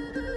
โม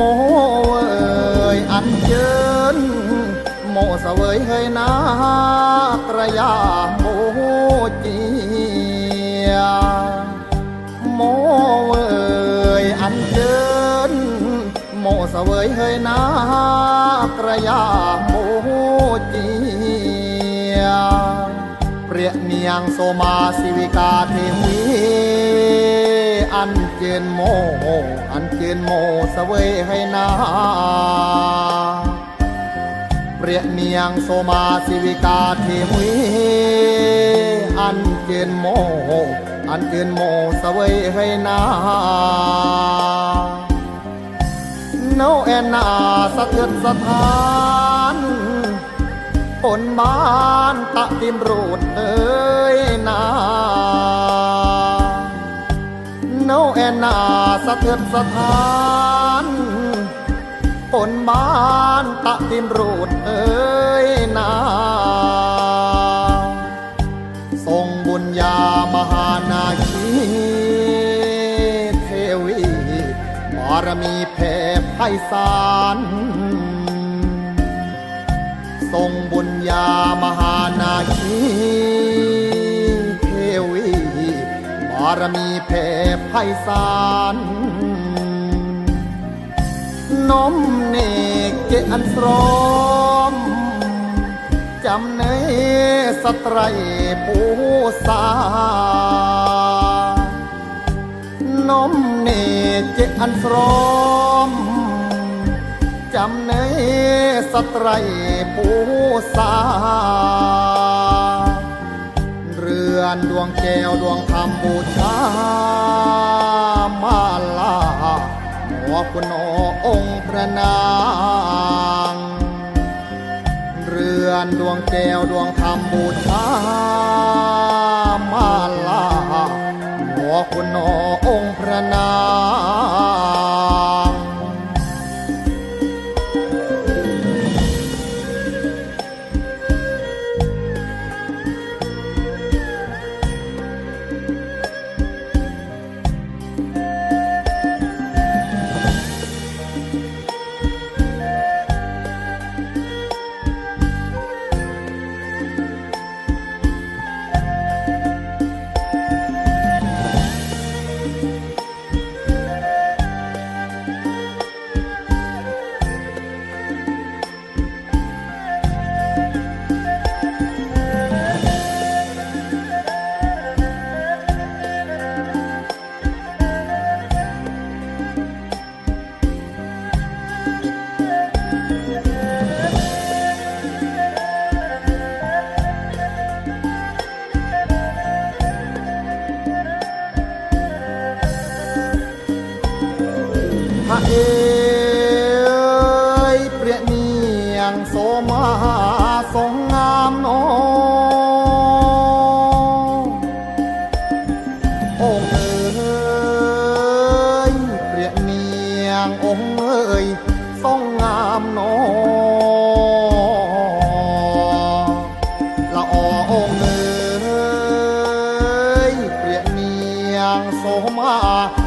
មអើយអញ្ជើញមកសវ័យហើយណាត្រយាមោជាមអើយអញ្ជើញមកសវ័យហើយណាត្រយាមោជាព្រះនាងសូមាសិវិកាទេវី อันเจนโม อันเจนโมเสวยให้นาเปรียเนียงโซมาสิวิกาเทวีอันเจนโม อันเจนโมเสวยให้นาโนแอนนาสะเทือนสถานปนบ้านตะติมรูดเอ้ยนา โนแอนนาสะเทือนสถานปนบ้านตะติมรูดเอ้ยนาทรงบุญญามหานาคีเทวีบารมีแผ่ไพศาลทรงบุญญามารมีแผ่ไพศาลน้อมเนกเกอันสรอม จำเนสตรปูสาน้อมเนกเกอันสรอม จำเนสตรปูสา เรือนดวงแก้วดวงธรรมบูชามาลาหมอคุณโอองค์พระนาง เรือนดวงแก้วดวงธรรมบูชามาลาหมอคุณโอองค์พระนาง អើយព្រះនាងសូមាសងងាមណោអូអើយព្រះនាងអូអើយសងងាមណោល្អអូអើយព្រះនាងសូមា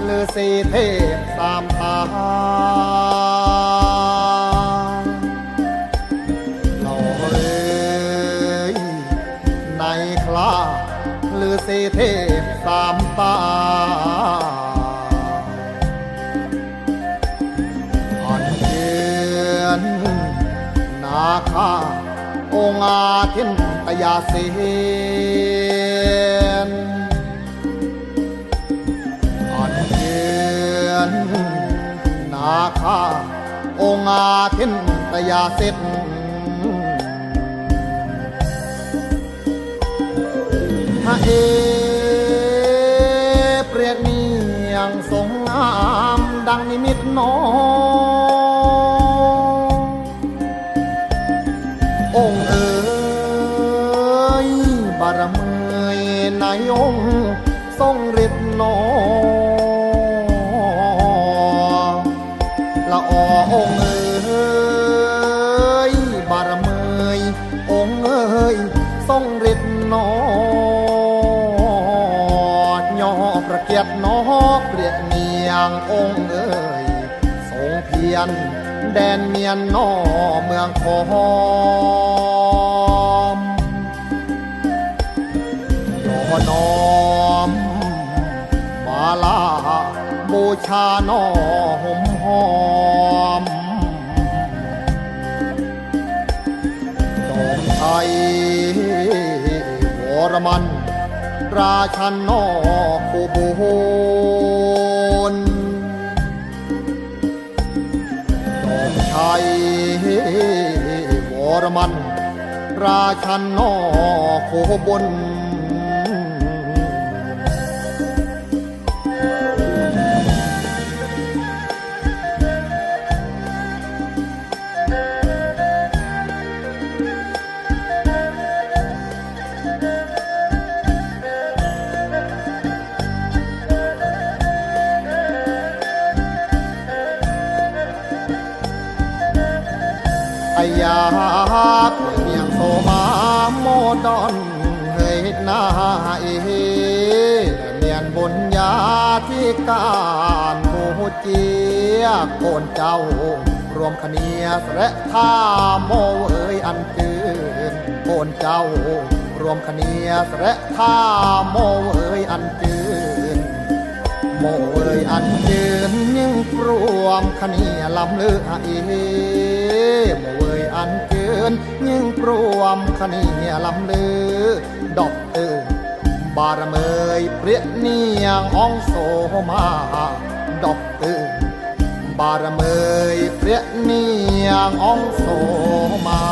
เลือสีเทพสามตาเราเอ้ยในคลาหรือสีเทพสามตาอนเยือนนาคาองอาทินตยาเส นาคาองอาเทินตยาเสนพระเอเปรียกเนียงทรงงามดังนิมิตน้ององเอ๋ยบารมีในองทรงฤทธิ์นอล อองค์เอ๋ยบารมีองค์เอ๋ยทรงฤทธิ์หนอย่อประเกียรตินอเปรียกเนียงองค์เอ๋ยทรงเพียรแดนเมียนนอเมืองคอมขอนอมมาลาบูชาหนอหมหอม ราชันนอคูบูนจอมชัยวรมัน ราชันนอกโคบน ยาเปลี่ยงโซมาโมดอนเฮยนาเอเมียนบนยาที่การโมเจียโกนเจ้ารวมคเนียสและท่าโมเอยอันเจืนโกนเจ้ารวมคเนียสและท่าโมเอยอันเจืนโมเอ่ยอันเจินยิ่งรวมขณียลำเลือเอโมเยอันเกินยิ่งปรวมขณีลำเลือ ดอกเตอบารเมยเปรียเนียงอองโสมา ดอกเตอบารเมยเปรียเนียงอองโสมา